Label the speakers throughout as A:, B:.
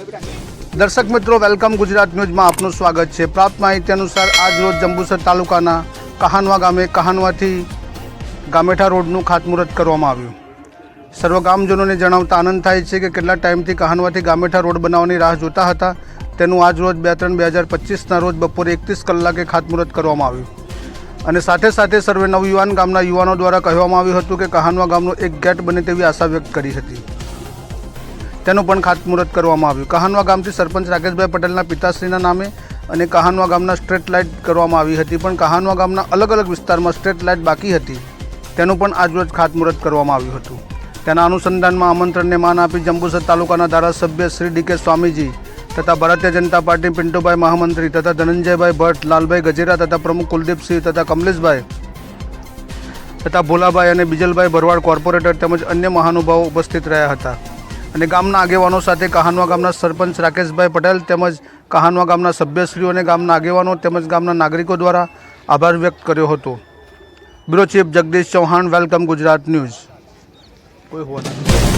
A: દર્શક મિત્રો, વેલકમ ગુજરાત ન્યૂઝમાં આપનું સ્વાગત છે. પ્રાપ્ત માહિતી અનુસાર આજ રોજ જંબુસર તાલુકાના કહાનવા ગામે કહાનવાથી ગામેઠા રોડનું ખાતમુહૂર્ત કરવામાં આવ્યું. સર્વ ગામજનોને જણાવતા આનંદ થાય છે કે કેટલા ટાઈમથી કહાનવાથી ગામેઠા રોડ બનાવવાની રાહ જોતા હતા. તેનું આજ રોજ બે ત્રણ બે હજાર પચીસના રોજ બપોરે એકત્રીસ કલાકે ખાતમુહૂર્ત કરવામાં આવ્યું. અને સાથે સાથે સર્વે નવયુવાન ગામના યુવાનો દ્વારા કહેવામાં આવ્યું હતું કે કહાનવા ગામનો એક ગેટ બને તેવી આશા વ્યક્ત કરી હતી. તેનું પણ ખાતમુહૂર્ત કરવામાં આવ્યું. કહાનવા ગામથી સરપંચ રાકેશભાઈ પટેલના પિતાશ્રીના નામે અને કહાનવા ગામના સ્ટ્રીટ લાઇટ કરવામાં આવી હતી, પણ કહાનવા ગામના અલગ અલગ વિસ્તારમાં સ્ટ્રીટ લાઇટ બાકી હતી. તેનું પણ આજરોજ ખાતમુહૂર્ત કરવામાં આવ્યું હતું. તેના અનુસંધાનમાં આમંત્રણને માન આપી જંબુસર તાલુકાના ધારાસભ્ય શ્રી ડી કે સ્વામીજી તથા ભારતીય જનતા પાર્ટી પિન્ટુભાઈ મહામંત્રી તથા ધનંજયભાઈ ભટ્ટ, લાલભાઈ ગજેરા તથા પ્રમુખ કુલદીપસિંહ તથા કમલેશભાઈ તથા ભોલાભાઈ અને બીજલભાઈ ભરવાડ કોર્પોરેટર તેમજ અન્ય મહાનુભાવો ઉપસ્થિત રહ્યા હતા. અને ગામના આગેવાનો સાથે કહાનવા ગામના સરપંચ રાકેશભાઈ પટેલ તેમજ કહાનવા ગામના સભ્યશ્રીઓ અને ગામના આગેવાનો તેમજ ગામના નાગરિકો દ્વારા આભાર વ્યક્ત કર્યો હતો. Bureau chief Jagdish Chauhan, welcome Gujarat news. કોઈ હોવા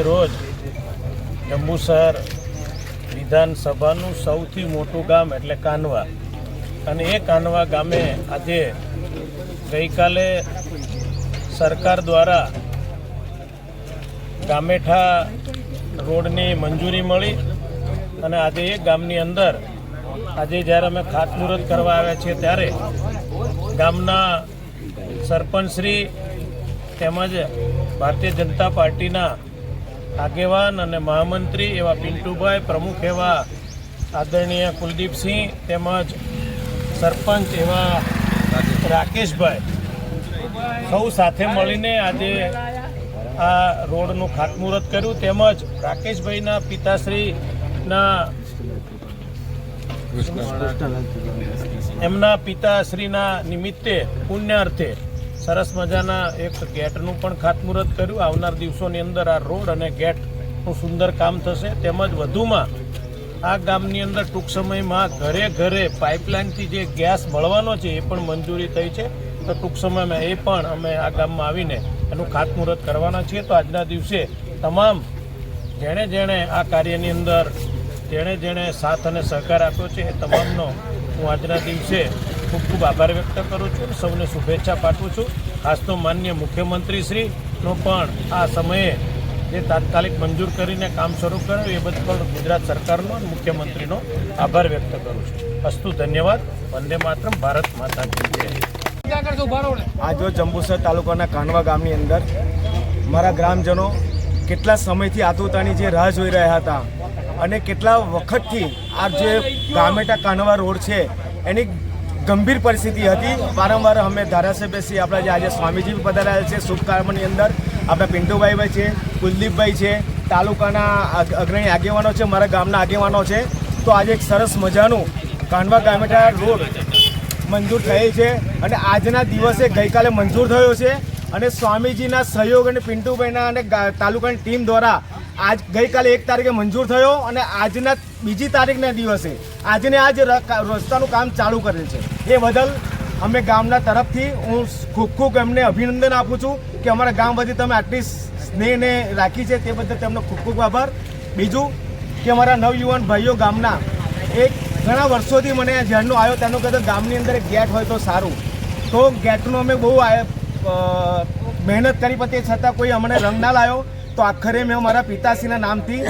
B: રોજ જંબુસર વિધાનસભાનું સૌથી મોટું ગામ એટલે કાનવા. અને એ કાનવા ગામે આજે ગઈકાલે સરકાર દ્વારા ગામેઠા રોડની મંજૂરી મળી અને આજે એ ગામની અંદર આજે જ્યારે અમે ખાતમુહૂર્ત કરવા આવ્યા છીએ ત્યારે ગામના સરપંચશ્રી તેમજ ભારતીય જનતા પાર્ટીના આગેવાન અને મહામંત્રી એવા પિન્ટુભાઈ, પ્રમુખ એવા આદરણીય કુલદીપસિંહ તેમજ સરપંચ એવા રાકેશભાઈ. સૌ સાથે મળીને આજે આ રોડનું ખાતમુહૂર્ત કર્યું. તેમજ રાકેશભાઈના પિતાશ્રીના એમના પિતાશ્રીના નિમિત્તે પુણ્યાર્થે સરસ મજાના એક ગેટનું પણ ખાતમુહૂર્ત કર્યું. આવનાર દિવસોની અંદર આ રોડ અને ગેટનું સુંદર કામ થશે. તેમજ વધુમાં આ ગામની અંદર ટૂંક સમયમાં ઘરે ઘરે પાઇપલાઇનથી જે ગેસ મળવાનો છે એ પણ મંજૂરી થઈ છે. તો ટૂંક સમયમાં એ પણ અમે આ ગામમાં આવીને એનું ખાતમુહૂર્ત કરવાના છીએ. તો આજના દિવસે તમામ જેણે જેણે આ કાર્યની અંદર, જેણે જેણે સાથ અને સહકાર આપ્યો છે એ તમામનો હું આજના દિવસે ખૂબ ખૂબ આભાર વ્યક્ત કરું છું સૌને શુભેચ્છા પાઠવું છું. ખાસ તો માન્ય મુખ્યમંત્રીશ્રીનો પણ આ સમયે જે તાત્કાલિક મંજૂર કરીને કામ શરૂ કર્યું એ બદલ પણ ગુજરાત સરકારનો અને મુખ્યમંત્રીનો આભાર વ્યક્ત કરું છું. અસ્તુ ધન્યવાદ. વંદે માતરમ. ભારત માતા કી જય.
C: આજો જંબુસર તાલુકાના કાનવા ગામની અંદર મારા ગ્રામજનો કેટલા સમયથી આતુરતાની જે રાહ જોઈ રહ્યા હતા અને કેટલા વખતથી આ જે ગામેટા કાનવા રોડ છે એની ગંભીર પરિસ્થિતિ હતી. વારંવાર અમે ધારાસભ્ય શ્રી આપણા જે આજે સ્વામીજી બી છે, શુભકામની અંદર. આપણા પિન્ટુભાઈ છે, કુલદીપભાઈ છે, તાલુકાના અગ્રણી આગેવાનો છે, મારા ગામના આગેવાનો છે. તો આજે એક સરસ મજાનું કાનવા ગામેટા રોડ મંજૂર થયેલ છે અને આજના દિવસે ગઈકાલે મંજૂર થયો છે. અને સ્વામીજીના સહયોગ અને પિન્ટુભાઈના અને તાલુકાની ટીમ દ્વારા આજ ગઈકાલે એક તારીખે મંજૂર થયો અને આજના બીજી તારીખના દિવસે આજને આજ રસ્તાનું કામ ચાલુ કરેલ છે. એ બદલ અમે ગામના તરફથી હું ખૂબ ખૂબ એમને અભિનંદન આપું છું કે અમારા ગામ વતી તમે આટલી સ્નેહને રાખી છે તે બદલ તેમનો ખૂબ ખૂબ આભાર. બીજું કે અમારા નવયુવાન ભાઈઓ ગામના એક ઘણા વર્ષોથી મને આ આવ્યો, તેનો કહેતો ગામની અંદર એક ગેટ હોય તો સારું. તો ગેટનો અમે બહુ મહેનત કરી પણ તે છતાં કોઈ અમને રંગ ના લાવ્યો તો આખરે મેં મારા પિતાશ્રીના નામથી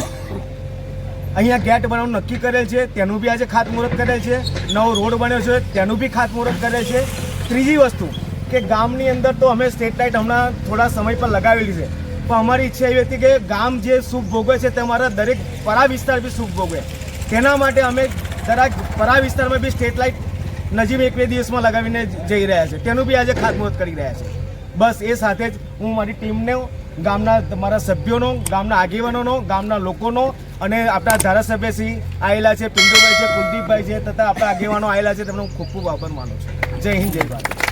C: અહીંયા ગેટ બનાવવાનું નક્કી કરેલ છે. તેનું બી આજે ખાતમુહૂર્ત કરેલ છે. નવો રોડ બન્યો છે. તેનું બી ખાતમુહૂર્ત કરેલ છે. ત્રીજી વસ્તુ કે ગામની અંદર તો અમે સ્ટ્રીટ લાઇટ હમણાં થોડા સમય પર લગાવેલી છે. પણ અમારી ઈચ્છા એવી હતી કે ગામ જે સુખ ભોગવે છે તે અમારા દરેક પરા વિસ્તાર બી સુખ ભોગવે. તેના માટે અમે જરાક પરા વિસ્તારમાં બી સ્ટ્રીટ લાઇટ નજીક એક બે દિવસમાં લગાવીને જઈ રહ્યા છે. તેનું બી આજે ખાતમુહૂર્ત કરી રહ્યા છે. બસ એ સાથે જ હું મારી ટીમને ગામના તમારા સભ્યોનો, ગામના આગેવાનોનો, ગામના લોકોનો અને આપણા ધારાસભ્ય શ્રી આવેલા છે, પિંડુભાઈ છે, કુલદીપભાઈ છે, તથા આપણા આગેવાનો આવેલા છે, તેમનો ખૂબ ખૂબ આભાર માનું છું. જય હિન્દ, જય ભારત.